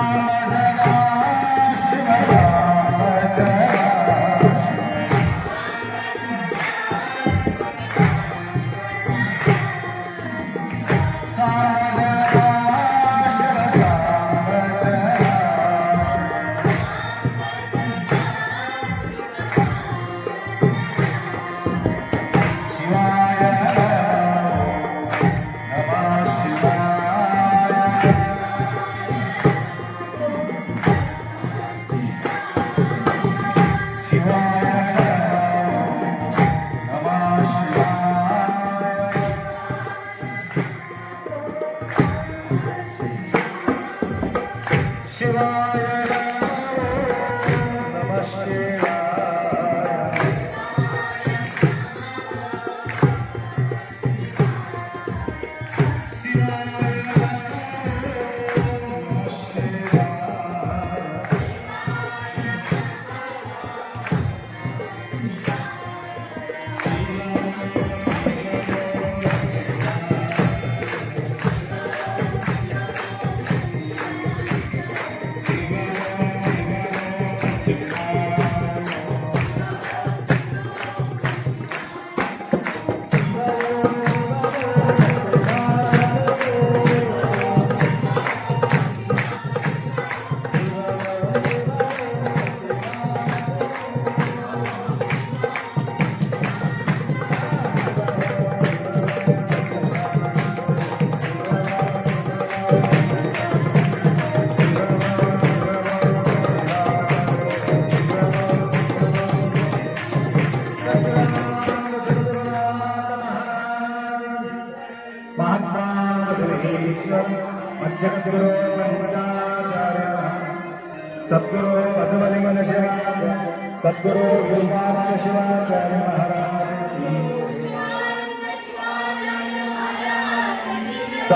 Samba. शिवाय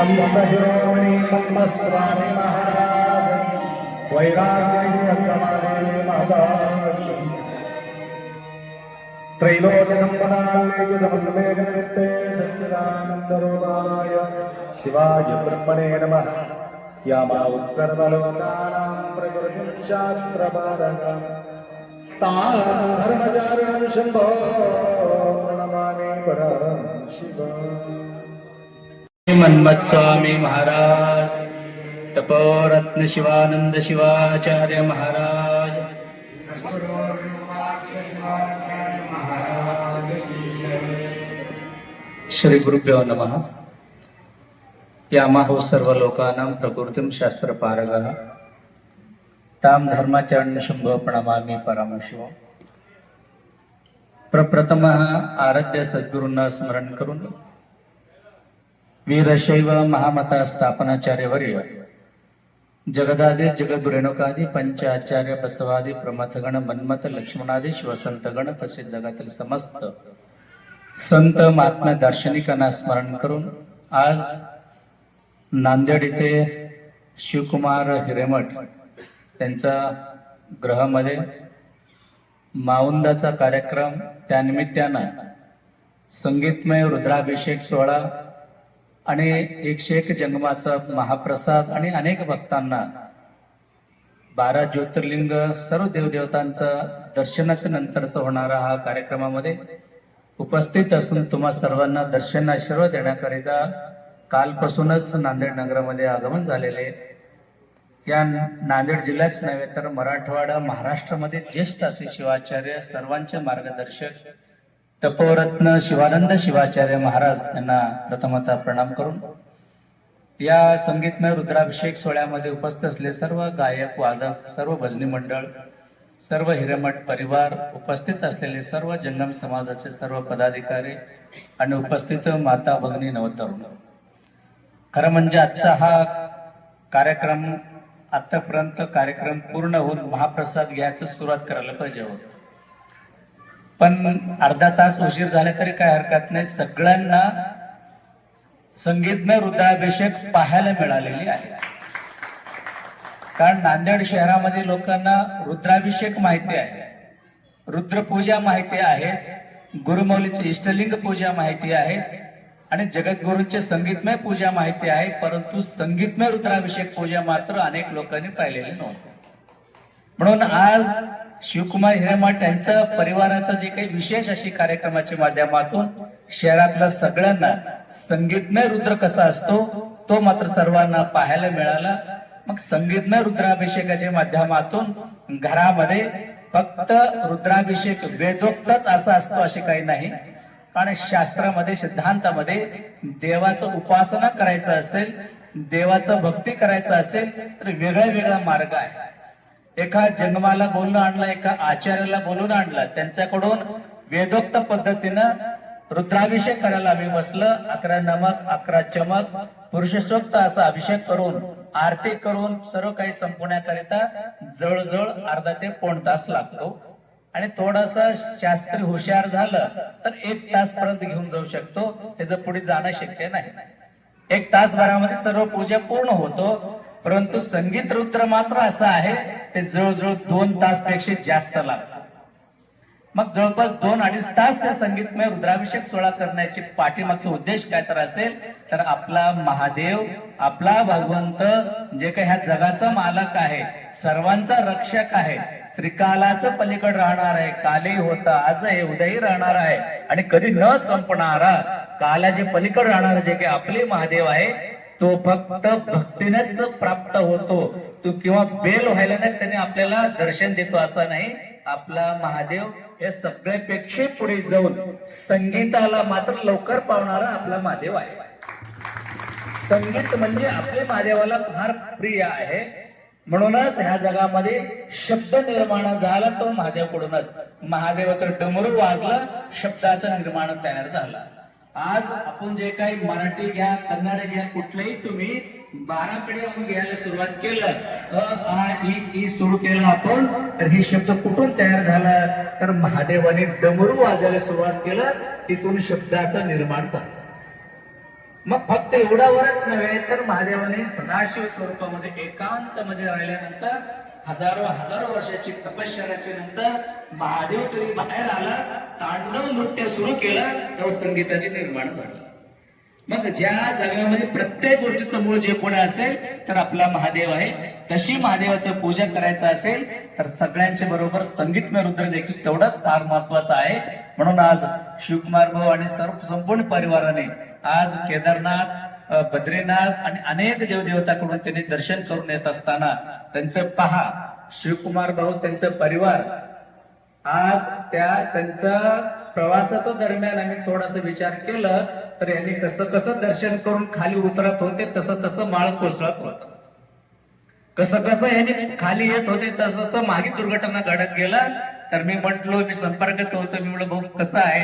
संत शिरोमणी महाराज। वैराग्य अक्रमाने महाराज। त्रैलोक्यसम्पदान्वेकसमन्वेकनिमित्ते सच्चिदानन्दरूपाय शिवाय ब्रह्मणे नमः। यामा उत्सर्वलोकानां प्रकृतिं शास्त्रपारणं तां धर्मचारिणं शम्भो प्रणमामि परं शिव मन्मथ स्वामी महाराज तपोरत्न शिवानंद शिवाचार्य महाराज। श्री गुरुभ्यो नमः। यामाहो सर्व लोकानां प्रकृतिं शास्त्रपारगः। तां धर्माचरण शंभो प्रणमामि परमशिव। प्रप्रथमः आराध्य सद्गुरूंना स्मरण करून वीरशैव महामता स्थापनाचार्यवर्य जगदादी जगद्रेणुकादी पंच आचार्य बसवादी प्रमथगण मन्मथ लक्ष्मणादी शिवसंतगण तसेच जगातील समस्त संत महात्मा दार्शनिकांना स्मरण करून आज नांदेड येथे शिवकुमार हिरेमठ त्यांचा ग्रहामध्ये माऊंदाचा कार्यक्रम त्यानिमित्तानं संगीतमय रुद्राभिषेक सोहळा आणि एकशे एक जंगमाचा महाप्रसाद आणि अनेक भक्तांना बारा ज्योतिर्लिंग सर्व देवदेवतांचा दर्शनाच्या नंतरचा होणारा हा कार्यक्रमामध्ये उपस्थित असून तुम्हा सर्वांना दर्शन आशीर्वाद देण्याकरिता कालपासूनच नांदेड नगरामध्ये आगमन झालेले या नांदेड जिल्ह्याच नव्हे तर मराठवाडा महाराष्ट्रामध्ये ज्येष्ठ असे शिवाचार्य सर्वांचे मार्गदर्शक तपोरत्न शिवानंद शिवाचार्य महाराज यांना प्रथमतः प्रणाम करून या संगीतमय रुद्राभिषेक सोहळ्यामध्ये उपस्थित असले सर्व गायक वादक सर्व भजनी मंडळ सर्व हिरेमठ परिवार उपस्थित असलेले सर्व जंगम समाजाचे सर्व पदाधिकारी आणि उपस्थित माता भगिनी नवतरुण. खरं म्हणजे आजचा हा कार्यक्रम आतापर्यंत कार्यक्रम पूर्ण होऊन महाप्रसाद घ्यायचं सुरुवात करायला पाहिजे होतं. पण अर्धा तास उशीर झाले तरी काय हरकत नाही. सगळ्यांना संगीतमय हृदयाभिषेक पाहायला मिळालेली आहे. कारण नांदेड शहरामध्ये लोकांना रुद्राभिषेक माहिती आहे. रुद्रपूजा माहिती आहे. गुरुमौलीची इष्टलिंग पूजा माहिती आहे. आणि जगद्गुरूंचे संगीतमय पूजा माहिती आहे. परंतु संगीतमय रुद्राभिषेक पूजा मात्र अनेक लोकांनी पाहिलेली नव्हती. म्हणून आज शिवकुमार हिरेमठ यांचं परिवाराचं जे काही विशेष अशी कार्यक्रमाच्या माध्यमातून शहरातल्या सगळ्यांना संगीतमय रुद्र कसा असतो तो मात्र सर्वांना पाहायला मिळाला. मग संगीतमय रुद्राभिषेकाच्या माध्यमातून घरामध्ये फक्त रुद्राभिषेक वेदोक्तच असा असतो असे काही नाही. कारण शास्त्रामध्ये सिद्धांतामध्ये देवाचं उपासना करायचं असेल देवाचं भक्ती करायचं असेल तर वेगळा वेगळा मार्ग आहे. एका जन्माला बोलून आणलं एका आचार्याला बोलून आणलं. त्यांच्याकडून वेदोक्त पद्धतीनं रुद्राभिषेक करायला आम्ही बसलं. अकरा नमक अकरा चमक पुरुषस्वक्त असा अभिषेक करून आरती करून सर्व काही संपवण्याकरिता जवळजवळ अर्धा ते पाऊण तास लागतो. आणि थोडासा शास्त्री हुशार झालं तर एक तास पर्यंत घेऊन जाऊ शकतो. त्याचं पुढे जाणं शक्य नाही. एक तासभरामध्ये सर्व पूजा पूर्ण होतो. परंतु संगीत रुद्र मात्र असं आहे ते जवळजवळ दोन तासपेक्षा जास्त लागतं. मग जवळपास दोन अडीच तास त्या संगीतमय रुद्राभिषेक सोहळा करण्याची पाठीमागचा उद्देश काय तर असेल तर आपला महादेव आपला भगवंत जे काही ह्या जगाचा मालक आहे सर्वांचा रक्षक आहे त्रिकालाचं पलीकड राहणार आहे कालही होता आज हे उद्याही राहणार आहे आणि कधी न संपणारा कालाचे पलीकड राहणार जे काही आपले महादेव आहे तो फक्त भक्तीनेच प्राप्त होतो. तो किंवा बेल व्हायला त्याने आपल्याला दर्शन देतो असा नाही. आपला महादेव हे सगळ्यापेक्षा पुढे जाऊन संगीताला मात्र लवकर पावणारा आपला महादेव आहे. संगीत म्हणजे आपल्या महादेवाला फार प्रिय आहे. म्हणूनच ह्या जगामध्ये शब्द निर्माण झाला तो महादेवकडूनच. महादेवाचं डमरू वाजलं शब्दाचं निर्माण तयार झालं. आज आपण जे काही मराठी घ्या कन्नड घ्या कुठलंही तुम्ही बाराकडे आपण घ्यायला सुरुवात केलं. अ आ इ ई सुरू केलं आपण तर हे शब्द कुठून तयार झाला? तर महादेवाने डमरू वाजायला सुरुवात केलं तिथून शब्दाचा निर्माण झाला. मग फक्त एवढ्यावरच नव्हे तर महादेवाने सदाशिव स्वरूपामध्ये एकांत मध्ये राहिल्यानंतर हजारो हजारो वर्षाची तपश्चर्याच्या नंतर महादेव तरी बाहेर आला तांडव नृत्य सुरू केलं तेव्हा संगीताचे निर्माण झालं. मग ज्या जागेमध्ये प्रत्येक गोष्टीचं मूळ जे कोणी असेल तर आपला महादेव आहे. तशी महादेवाचं पूजा करायचं असेल तर सगळ्यांच्या बरोबर संगीतमय रुद्र देखील तेवढाच फार महत्त्वाचा आहे. म्हणून आज शिवकुमार भाऊ आणि सर्व संपूर्ण परिवाराने आज केदारनाथ बद्रीनाथ आणि अनेक देवदेवताकडून त्यांनी दर्शन करून येत असताना त्यांचं पहा. शिवकुमार भाऊ त्यांचं परिवार. आज त्या त्यांचा प्रवासाच्या दरम्यान आम्ही थोडासा विचार केलं तर यांनी कसं कसं दर्शन करून खाली उतरत होते तसं तसं माळ कोसळत होत. कसं कसं यांनी खाली येत होते तसंच मागे दुर्घटना घडत गेला. तर मी म्हंटलो मी संपर्कात होतो मी म्हणलं भाऊ कसं आहे?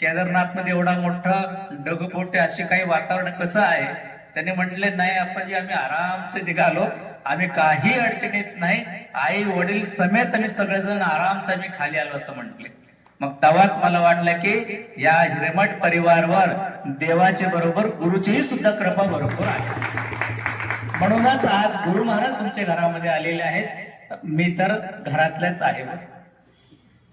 केदारनाथमध्ये एवढा मोठा डगपोटे असे काही वातावरण कसं आहे? त्यांनी म्हटले नाही आपण जे आम्ही आरामसे निघालो आम्ही काही अडचणीत नाही. आई वडील समेत आम्ही सगळेजण आरामसे आम्ही खाली आलो असं म्हटले. मग तेव्हाच मला वाटलं की या हिरमट परिवारवर देवाचे बरोबर गुरुचीही सुद्धा कृपा बरोबर आहे. म्हणूनच आज गुरु महाराज तुमच्या घरामध्ये आलेले आहेत. मी तर घरातलेच आहे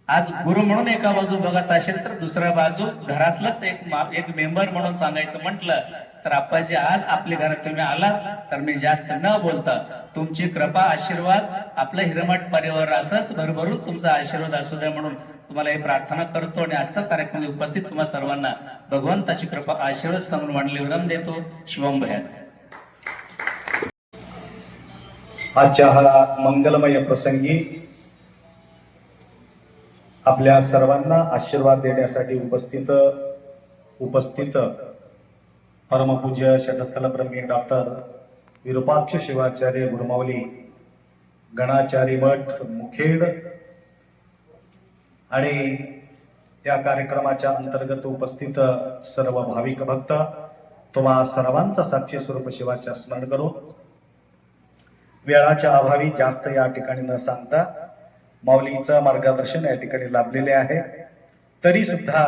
आज गुरु म्हणून एका बाजू बघत असेल तर दुसऱ्या बाजू घरातलंच एक एक मेंबर म्हणून सांगायचं म्हटलं तर आप्पाजी आज आपल्या घरात तुम्ही आलात तर मी जास्त न बोलता तुमची कृपा आशीर्वाद आपलं हिरमठ परिवार असंच भरभरून तुमचा आशीर्वाद असू द्या म्हणून तुम्हाला हे प्रार्थना करतो आणि आजचा कार्यक्रम उपस्थित तुम्हा सर्वांना भगवंताची कृपा आशीर्वाद समोर मांडले विराम देतो. शिवम भयात आजच्या हा मंगलमय प्रसंगी आपल्या सर्वांना आशीर्वाद देण्यासाठी उपस्थित उपस्थित परमपूज्य शतस्थल प्रमी डॉक्टर विरूपाक्ष शिवाचार्य गुरुमावली गणाचारी मठ मुखेड आणि या कार्यक्रमाच्या अंतर्गत उपस्थित सर्व भाविक भक्त तुम्हा सर्वांचा साक्षी स्वरूप शिवाच्या स्मरण करू. वेळाच्या अभावी जास्त या ठिकाणी न सांगता माऊलीचं मार्गदर्शन या ठिकाणी लाभलेले आहे. तरी सुद्धा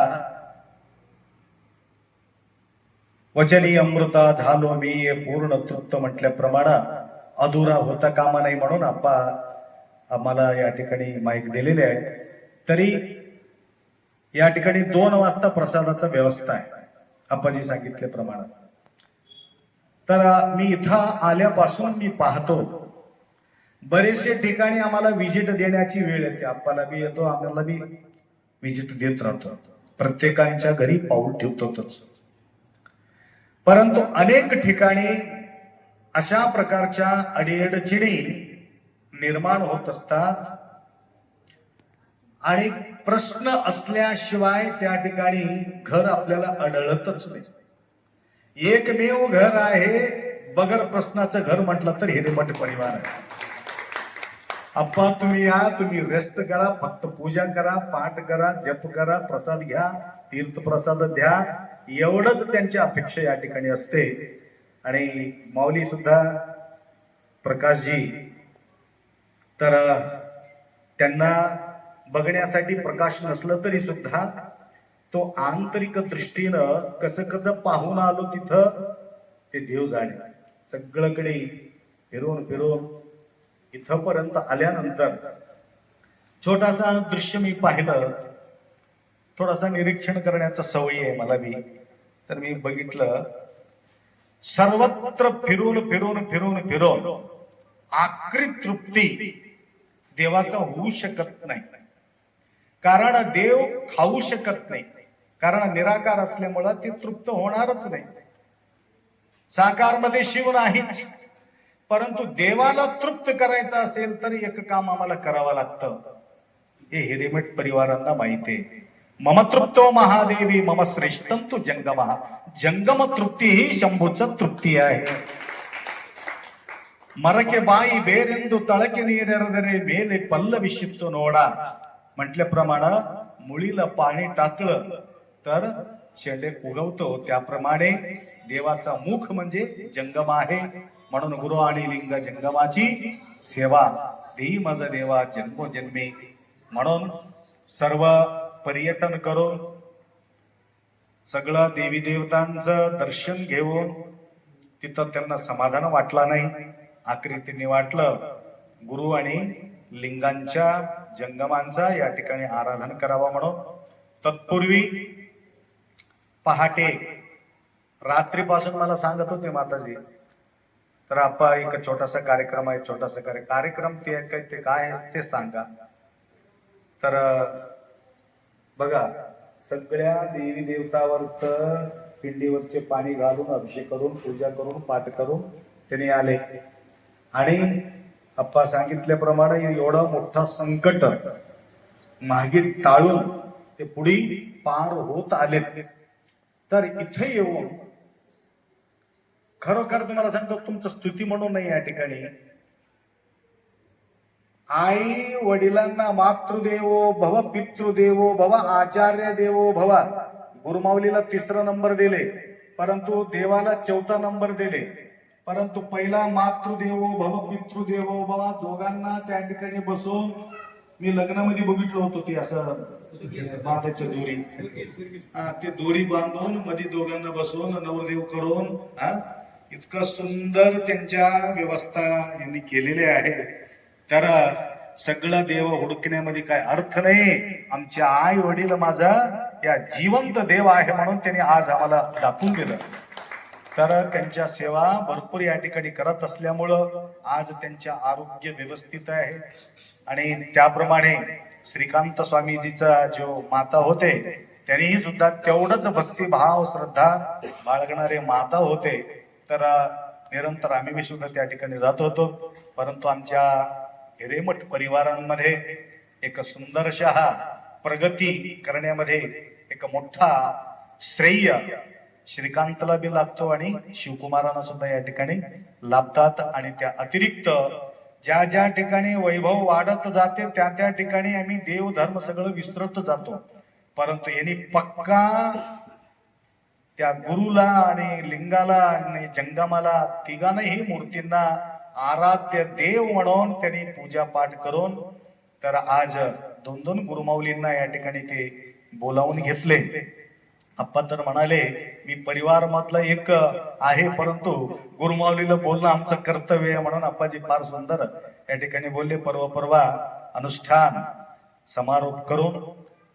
वचनी अमृता झालो मी पूर्ण तृप्त म्हटल्याप्रमाणे अधुरा होता कामा नाही म्हणून आप्पा आम्हाला या ठिकाणी माईक दिलेले आहे तरी या ठिकाणी दोन वाजता प्रसादाचा व्यवस्था आहे आपाजी सांगितल्याप्रमाणे. तर मी इथं आल्यापासून मी पाहतो बरेचसे ठिकाणी आम्हाला विजिट देण्याची वेळ येते. आप्पाला बी येतो आम्हाला बी विजिट देत राहतो. प्रत्येकांच्या घरी पाऊल ठेवतोच परंतु अनेक ठिकाणी अशा प्रकारच्या अडीअडचणी निर्माण होत असतात. आणि प्रश्न असल्याशिवाय त्या ठिकाणी घर आपल्याला अडळतच नाही. एकमेव घर आहे बगर प्रश्नाचं घर म्हटलं तर हिरेमठ परिवार आहे. अप्पा तुम्ही या तुम्ही रेस्ट करा फक्त पूजा करा पाठ करा जप करा प्रसाद घ्या तीर्थ प्रसाद द्या. एवढंच त्यांची अपेक्षा या ठिकाणी असते. आणि माऊली सुद्धा प्रकाशजी तर त्यांना बघण्यासाठी प्रकाश नसलं तरी सुद्धा तो आंतरिक दृष्टीनं कसं कसं पाहून आलो तिथं ते देव जाणे. सगळकडे फिरून फिरून इथपर्यंत आल्यानंतर छोटासा दृश्य मी पाहिलं. थोडासा निरीक्षण करण्याचा सवय आहे मला बी. तर मी बघितलं सर्वत्र फिरून फिरून फिरून फिरून आखरी तृप्ती देवाचा होऊ शकत नाही. कारण देव खाऊ शकत नाही. कारण निराकार असल्यामुळं ती तृप्त होणारच नाही. साकारमध्ये शिव नाहीच परंतु देवाला तृप्त करायचं असेल तर एक काम आम्हाला करावं लागतं हे हिरेमठ परिवारांना माहिती आहे मम तृप्तो महादेवी मम श्रेष्ठम तू जंगम जंगम तृप्ती ही शंभूच तृप्ती आहे ಮರಕೆ ಬಾಯಿ ಬೇರೆಂದು ತಳಕೆ ನೀರೆರೆದರೆ ಮೇಲೆ पल्लविशितो नोडा म्हटल्याप्रमाणे मुळीला पाणी टाकलं तर शेंडे उगवतो त्याप्रमाणे देवाचा मुख म्हणजे जंगम आहे म्हणून गुरु आणि लिंग जंगमाची सेवा देई मज देवा जन्मोजन्मी म्हणून सर्व पर्यटन करून सगळं देवी देवतांचं दर्शन घेऊन तिथं त्यांना समाधान वाटला नाही. आखरी त्यांनी वाटलं गुरु आणि लिंगांच्या जंगमांचा या ठिकाणी आराधन करावा म्हणून. तत्पूर्वी पहाटे रात्रीपासून मला सांगत होते माताजी तर आपा एक छोटासा कार्यक्रम आहे छोटासा कार्य कार्यक्रम ते काय ते काय आहे ते सांगा. तर बघा सगळ्या देवी देवतावरच पिंडीवरचे पाणी घालून अभिषेक करून पूजा करून पाठ करून त्यांनी आले. आणि अप्पा सांगितल्याप्रमाणे एवढा मोठा संकट मागे टाळून ते पुढे पार होत आले तर इथे येऊन खरोखर तुम्हाला सांगतो तुमचं स्तुती म्हणून नाही या ठिकाणी. आई वडिलांना मातृदेवो भव पितृदेवो भव आचार्य देवो भव. गुरुमाऊलीला तिसरा नंबर दिले परंतु देवाला चौथा नंबर दिले. परंतु पहिला मातृदेवो भव पितृदेवो बाबा दोघांना त्या ठिकाणी बसून मी लग्नामध्ये बघितलं होतो ते असं बांधायचं दोरी. हा ते दोरी बांधून मध्ये दोघांना बसून नवरदेव करून हा इतकं सुंदर त्यांच्या व्यवस्था यांनी केलेली आहे तर सगळं देव हुडकण्यामध्ये काय अर्थ नाही. आमचे आई वडील माझा या जिवंत देव आहे म्हणून त्यांनी आज आम्हाला दाखवून दिलं. तर त्यांच्या सेवा भरपूर या ठिकाणी करत असल्यामुळं आज त्यांच्या आरोग्य व्यवस्थित आहे. आणि त्याप्रमाणे श्रीकांत स्वामीजीचा जो माता होते त्यांनीही सुद्धा तेवढंच भक्तिभाव श्रद्धा बाळगणारे माता होते. तर निरंतर आम्ही बी सुद्धा त्या ठिकाणी जात होतो. परंतु आमच्या हिरेमठ परिवारांमध्ये एक सुंदरशः प्रगती करण्यामध्ये एक मोठा श्रेय श्रीकांतला बी लागतो आणि शिवकुमारांना सुद्धा या ठिकाणी लाभतात. आणि त्या अतिरिक्त ज्या ज्या ठिकाणी वैभव वाढत जाते त्या त्या ठिकाणी आम्ही देव धर्म सगळं विसरत जातो. परंतु यांनी पक्का त्या गुरुला आणि लिंगाला आणि जंगमाला तिघांनाही मूर्तींना आराध्य देव म्हणून त्यांनी पूजा पाठ करून तर आज दोन दोन गुरुमाऊलींना या ठिकाणी ते बोलावून घेतले. आप्पा तर म्हणाले मी परिवार मधला एक आहे परंतु गुरुमाऊलीला बोलणं आमचं कर्तव्य आहे म्हणून आप्पाजी फार सुंदर या ठिकाणी बोलले. परवा परवा अनुष्ठान समारोप करून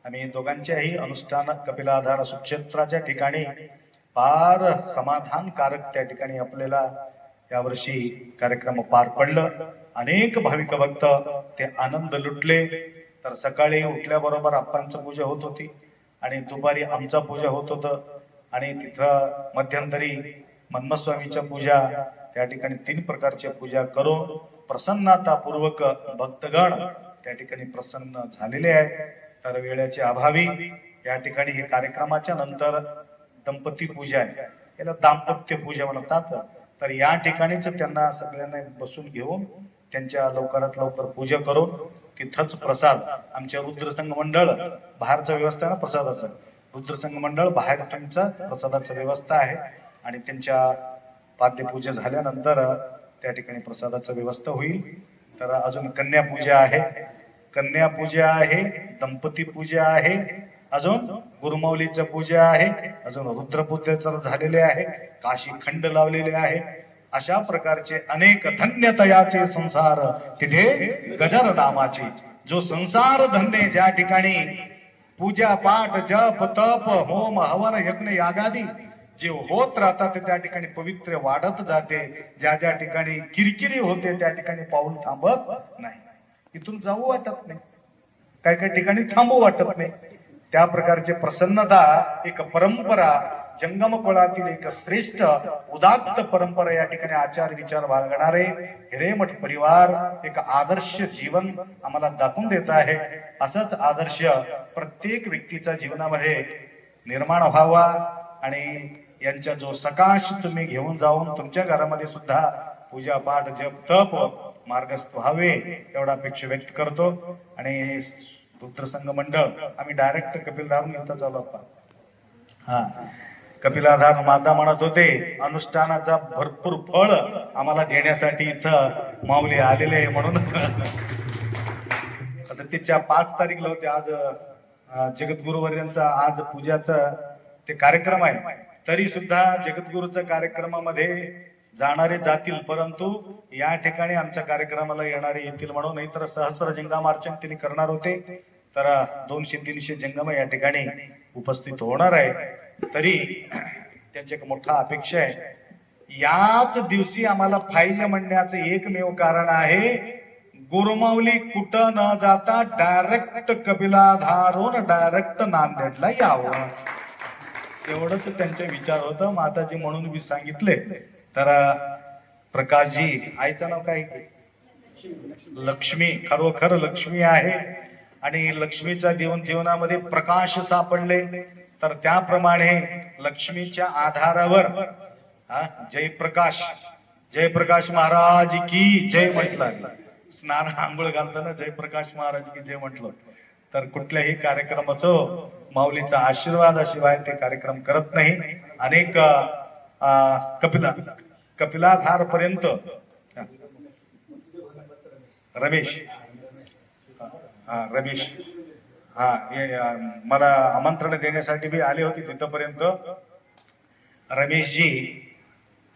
आम्ही दोघांच्याही अनुष्ठान कपिलाधार सुक्षेत्राच्या ठिकाणी फार समाधानकारक त्या ठिकाणी आपल्याला यावर्षी कार्यक्रम पार पडलं. अनेक भाविक भक्त ते आनंद लुटले. तर सकाळी उठल्याबरोबर आप्पांचं पूजा होत होती आणि दुपारी आमचा पूजा होत होतं. आणि तिथं मध्यंतरी मन्मस्वामीच्या पूजा त्या ठिकाणी तीन प्रकारच्या पूजा करून प्रसन्नतापूर्वक भक्तगण त्या ठिकाणी प्रसन्न झालेले आहे तर वेळेचे अभावी या ठिकाणी हे कार्यक्रमाच्या नंतर दंपती पूजा आहे. याला दाम्पत्य पूजा म्हणतात. तर या ठिकाणीच त्यांना सगळ्यांना बसून घेऊन त्यांच्या लवकरात लवकर पूजा करून तिथंच प्रसाद आमच्या रुद्रसंघ मंडळ बाहेरचा व्यवस्था आहे ना प्रसादाचं? रुद्रसंघ मंडळ बाहेर त्यांचा प्रसादाची व्यवस्था आहे. आणि त्यांच्या पाद्यपूजा झाल्यानंतर त्या ठिकाणी प्रसादाचं व्यवस्था होईल. तर अजून कन्यापूजा आहे. कन्या पूजा आहे दंपती पूजा आहे अजून गुरुमौलीचं पूजा आहे अजून रुद्रपूजेचं झालेले आहे काशी खंड लावलेले आहे. अशा प्रकारचे अनेक धन्यतयाचे संसार तिथे गजर नामाचे जो संसार धन्य ज्या ठिकाणी पूजा पाठ जप तप होम हवन यज्ञ यागादी जे होत राहतात ते त्या ठिकाणी पवित्र वाढत जाते. ज्या ज्या ठिकाणी किरकिरी होते त्या ठिकाणी पाऊल थांबत नाही. इथून जाऊ वाटत नाही. काही काही ठिकाणी थांबू वाटत नाही. त्या प्रकारचे प्रसन्नता एक परंपरा जंगम कुळातील एक श्रेष्ठ उदात्त परंपरा या ठिकाणी आचार विचार बाळगणारे हिरेमठ परिवार एक आदर्श जीवन आम्हाला दाखवून देत आहे. असंच आदर्श प्रत्येक व्यक्तीच्या जीवनामध्ये निर्माण व्हावा आणि यांचा जो सकाश तुम्ही घेऊन जाऊन तुमच्या घरामध्ये सुद्धा पूजा पाठ जप तप मार्गस्थ व्हावे एवढा अपेक्षा व्यक्त करतो. आणि रुद्रसंघ मंडळ आम्ही डायरेक्ट कपिलधारून इथं चालू आहोत. हा. कपिलाधार माता म्हणत होते अनुष्ठानाचा भरपूर फळ आम्हाला देण्यासाठी इथं माऊली आलेले आहे म्हणून. आता तिच्या पाच तारीखला होते आज जगद्गुरुवर्यांचा आज पूजाचा ते कार्यक्रम आहे. तरी सुद्धा जगद्गुरूच्या कार्यक्रमामध्ये जाणारे जातील परंतु या ठिकाणी आमच्या कार्यक्रमाला येणारे येतील म्हणून नाही सहस्र सहस्र जंगामार्चन त्यांनी करणार होते. तर दोनशे तीनशे जंगम या ठिकाणी उपस्थित होणार आहे तरी त्यांची एक मोठा अपेक्षा आहे. याच दिवशी आम्हाला फाईल म्हणण्याचं एकमेव कारण आहे गुरुमाऊली कुठं न जाता डायरेक्ट कपिला धारून डायरेक्ट नांदेडला यावं. एवढंच त्यांचे विचार होतं. माताजी म्हणून मी सांगितले. तर प्रकाशजी आईचं नाव काय लक्ष्मी खरोखर लक्ष्मी आहे. आणि लक्ष्मीच्या जीवन जीवनामध्ये प्रकाश सापडले. तर त्याप्रमाणे लक्ष्मीच्या आधारावर हा, जयप्रकाश जयप्रकाश महाराज की जय म्हटलं. स्नान आंघोळ घालताना जयप्रकाश महाराज की जय म्हटलं. तर कुठल्याही कार्यक्रमाचं माऊलीचा आशीर्वादाशिवाय ते कार्यक्रम करत नाही. अनेक कपिला. कपिलाधार पर्यंत रमेश. हा रमेश. हा हे मला आमंत्रण देण्यासाठी मी आले होते तिथपर्यंत. रमेशजी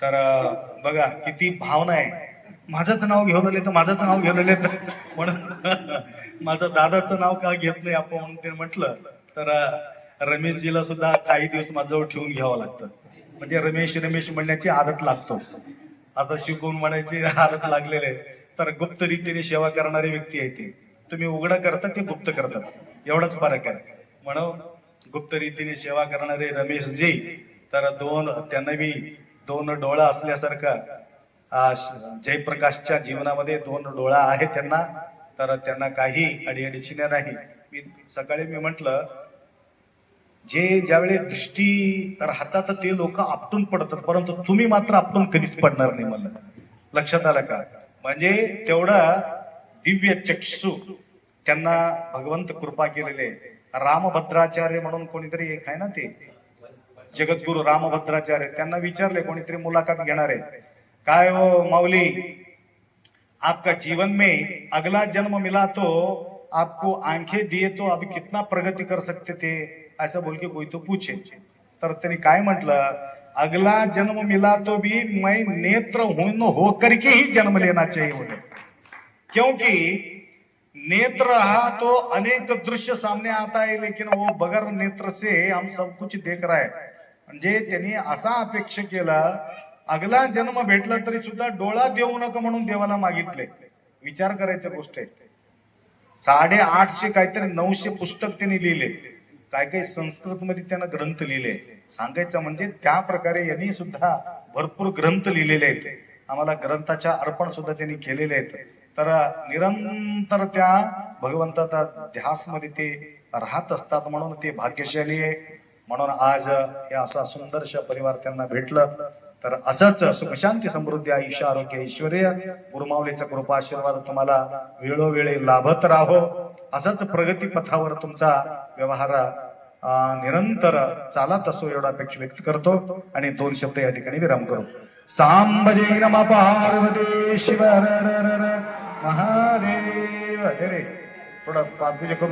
तर बघा किती भावना आहे. माझंच नाव घेऊन आले तर माझंच नाव घेऊन आले तर म्हणून माझं दादाचं नाव का घेत नाही आपण म्हणून ते म्हटलं. तर रमेशजीला सुद्धा काही दिवस माझ्याजवळ ठेवून घ्यावं लागतं. म्हणजे रमेश रमेश म्हणण्याची आदत लागतो. आता शिकून म्हणायची आदत लागलेले तर गुप्त रीतीने सेवा करणारी व्यक्ती आहे ती. तुम्ही उघडं करता ते गुप्त करतात. एवढाच फरक आहे. म्हणून गुप्त रीतीने सेवा करणारे रमेशजी तर दोन त्यांना बी दोन डोळा असल्यासारखं जयप्रकाशच्या जीवनामध्ये दोन डोळा आहे त्यांना. तर त्यांना काही अडीअडचणी नाही. मी सकाळी मी म्हटलं जे ज्यावेळी दृष्टी राहतात ते लोक आपटून पडतात परंतु तुम्ही मात्र आपटून कधीच पडणार नाही मला लक्षात आलं का? म्हणजे तेवढा दिव्य चक्षु त्यांना भगवंत कृपा केलेले रामभद्राचार्य म्हणून कोणीतरी एक आहे ना ते? जगद्गुरु रामभद्राचार्य. त्यांना विचारले कोणीतरी मुलाखत घेणार आहे. काय हो माऊली? आपका जीवन में अगला जन्म मिला तो आपको आंखें दिए तो आप कितना प्रगति कर सकते थे? ऐसा बोल के कोई तो पूछे. तर त्यांनी काय म्हटलं? अगला जन्म मिला तो भी मैं नेत्र हूं हो करके ही जन्म लेना चाहिए बोले क्योंकि नेत्र हा तो अनेक दृश्य सामने आता है लेकिन वो बगर नेत्र से हम सब कुछ देख रहा है. म्हणजे त्यांनी असा अपेक्षा केला अगला जन्म भेटला तरी सुद्धा डोळा देऊ नका म्हणून देवाला मागितले. विचार करायच्या गोष्ट आहे साडे आठशे काहीतरी नऊशे पुस्तक त्यांनी लिहिले. काय काही संस्कृतमध्ये त्यांना ग्रंथ लिहिले. सांगायचं म्हणजे त्या प्रकारे यांनी सुद्धा भरपूर ग्रंथ लिहिलेले आहेत. आम्हाला ग्रंथाच्या अर्पण सुद्धा त्यांनी केलेले आहेत. तर निरंतर त्या भगवंताचा ध्यास मध्ये ते राहत असतात म्हणून ते भाग्यशाली आहे. म्हणून आज हे असा सुंदरशा परिवार त्यांना भेटलं. तर असंच सुखशांती समृद्धी आयुष्य आरोग्य ऐश्वर गुरुमावलीचा कृपा आशीर्वाद तुम्हाला वेळोवेळी लाभत राहो. असंच प्रगती पथावर तुमचा व्यवहार निरंतर चालत असो एवढा अपेक्षा व्यक्त करतो आणि दोन शब्द या ठिकाणी विराम करू. सांबजे नम पार्वती शिव महादेव. अरे थोडं पादपूजा करू.